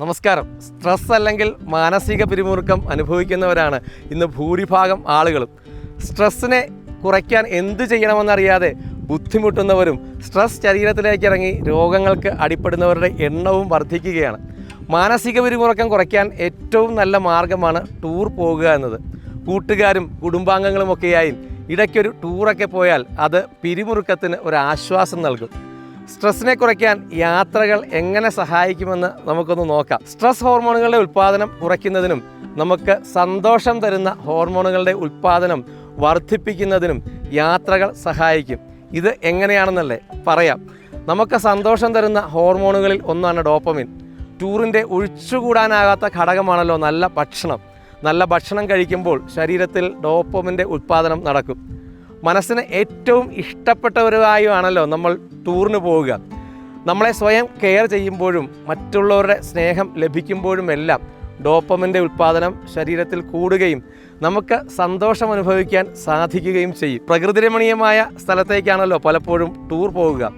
നമസ്കാരം. സ്ട്രെസ് അല്ലെങ്കിൽ മാനസിക പിരിമുറുക്കം അനുഭവിക്കുന്നവരാണ് ഇന്ന് ഭൂരിഭാഗം ആളുകളും. സ്ട്രെസ്സിനെ കുറയ്ക്കാൻ എന്ത് ചെയ്യണമെന്നറിയാതെ ബുദ്ധിമുട്ടുന്നവരും സ്ട്രെസ് ശരീരത്തിലേക്ക് ഇറങ്ങി രോഗങ്ങൾക്ക് അടിപ്പെടുന്നവരുടെ എണ്ണവും വർദ്ധിക്കുകയാണ്. മാനസിക പിരിമുറുക്കം കുറയ്ക്കാൻ ഏറ്റവും നല്ല മാർഗമാണ് ടൂർ പോകുക എന്നത്. കൂട്ടുകാരും കുടുംബാംഗങ്ങളുമൊക്കെയായി ഇടയ്ക്കൊരു ടൂറൊക്കെ പോയാൽ അത് പിരിമുറുക്കത്തിന് ഒരു ആശ്വാസം നൽകും. സ്ട്രെസ്സിനെ കുറയ്ക്കാൻ യാത്രകൾ എങ്ങനെ സഹായിക്കുമെന്ന് നമുക്കൊന്ന് നോക്കാം. സ്ട്രെസ് ഹോർമോണുകളുടെ ഉൽപ്പാദനം കുറയ്ക്കുന്നതിനും നമുക്ക് സന്തോഷം തരുന്ന ഹോർമോണുകളുടെ ഉൽപ്പാദനം വർദ്ധിപ്പിക്കുന്നതിനും യാത്രകൾ സഹായിക്കും. ഇത് എങ്ങനെയാണെന്നല്ലേ പറയാം. നമുക്ക് സന്തോഷം തരുന്ന ഹോർമോണുകളിൽ ഒന്നാണ് ഡോപ്പമിൻ. ടൂറിന്റെ ഒഴിച്ചുകൂടാനാകാത്ത ഘടകമാണല്ലോ നല്ല ഭക്ഷണം. നല്ല ഭക്ഷണം കഴിക്കുമ്പോൾ ശരീരത്തിൽ ഡോപ്പമിന്റെ ഉൽപ്പാദനം നടക്കും. മനസ്സിന് ഏറ്റവും ഇഷ്ടപ്പെട്ടവരുമായുമാണല്ലോ നമ്മൾ ടൂറിന് പോവുക. നമ്മളെ സ്വയം കെയർ ചെയ്യുമ്പോഴും മറ്റുള്ളവരുടെ സ്നേഹം ലഭിക്കുമ്പോഴും എല്ലാം ഡോപ്പമിന്റെ ഉൽപ്പാദനം ശരീരത്തിൽ കൂടുകയും നമുക്ക് സന്തോഷം അനുഭവിക്കാൻ സാധിക്കുകയും ചെയ്യും. പ്രകൃതിരമണീയമായ സ്ഥലത്തേക്കാണല്ലോ പലപ്പോഴും ടൂർ പോവുക.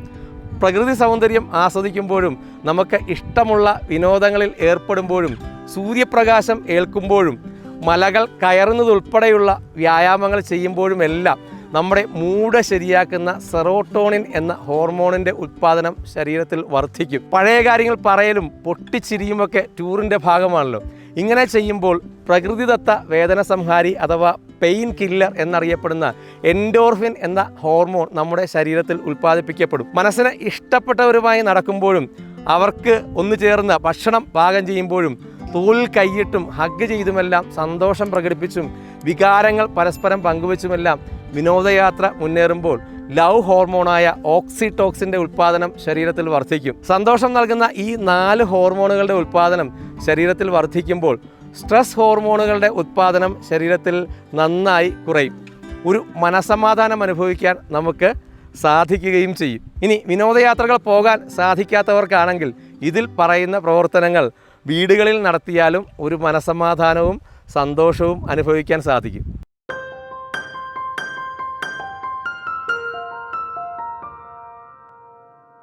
പ്രകൃതി സൗന്ദര്യം ആസ്വദിക്കുമ്പോഴും നമുക്ക് ഇഷ്ടമുള്ള വിനോദങ്ങളിൽ ഏർപ്പെടുമ്പോഴും സൂര്യപ്രകാശം ഏൽക്കുമ്പോഴും മലകൾ കയറുന്നതുൾപ്പെടെയുള്ള വ്യായാമങ്ങൾ ചെയ്യുമ്പോഴും എല്ലാം നമ്മുടെ മൂഡ് ശരിയാക്കുന്ന സെറോട്ടോണിൻ എന്ന ഹോർമോണിന്റെ ഉത്പാദനം ശരീരത്തിൽ വർദ്ധിക്കും. പഴയ കാര്യങ്ങൾ പറയലും പൊട്ടിച്ചിരിയുമൊക്കെ ടൂറിന്റെ ഭാഗമാണല്ലോ. ഇങ്ങനെ ചെയ്യുമ്പോൾ പ്രകൃതിദത്ത വേദന സംഹാരി അഥവാ പെയിൻ കില്ലർ എന്നറിയപ്പെടുന്ന എൻഡോർഫിൻ എന്ന ഹോർമോൺ നമ്മുടെ ശരീരത്തിൽ ഉൽപ്പാദിപ്പിക്കപ്പെടും. മനസ്സിന് ഇഷ്ടപ്പെട്ടവരുമായി നടക്കുമ്പോഴും അവർക്ക് ഒന്നു ചേർന്ന് ഭക്ഷണം പാകം ചെയ്യുമ്പോഴും തോളിൽ കൈയിട്ടും ഹഗ് ചെയ്തുമെല്ലാം സന്തോഷം പ്രകടിപ്പിച്ചും വികാരങ്ങൾ പരസ്പരം പങ്കുവച്ചുമെല്ലാം വിനോദയാത്ര മുന്നേറുമ്പോൾ ലവ് ഹോർമോണായ ഓക്സിടോക്സിന്റെ ഉൽപ്പാദനം ശരീരത്തിൽ വർദ്ധിക്കും. സന്തോഷം നൽകുന്ന ഈ നാല് ഹോർമോണുകളുടെ ഉൽപ്പാദനം ശരീരത്തിൽ വർദ്ധിക്കുമ്പോൾ സ്ട്രെസ് ഹോർമോണുകളുടെ ഉത്പാദനം ശരീരത്തിൽ നന്നായി കുറയും. ഒരു മനസമാധാനം അനുഭവിക്കാൻ നമുക്ക് സാധിക്കുകയും ചെയ്യും. ഇനി വിനോദയാത്രകൾ പോകാൻ സാധിക്കാത്തവർക്കാണെങ്കിൽ ഇതിൽ പറയുന്ന പ്രവർത്തനങ്ങൾ വീടുകളിൽ നടത്തിയാലും ഒരു മനസമാധാനവും സന്തോഷവും അനുഭവിക്കാൻ സാധിക്കും.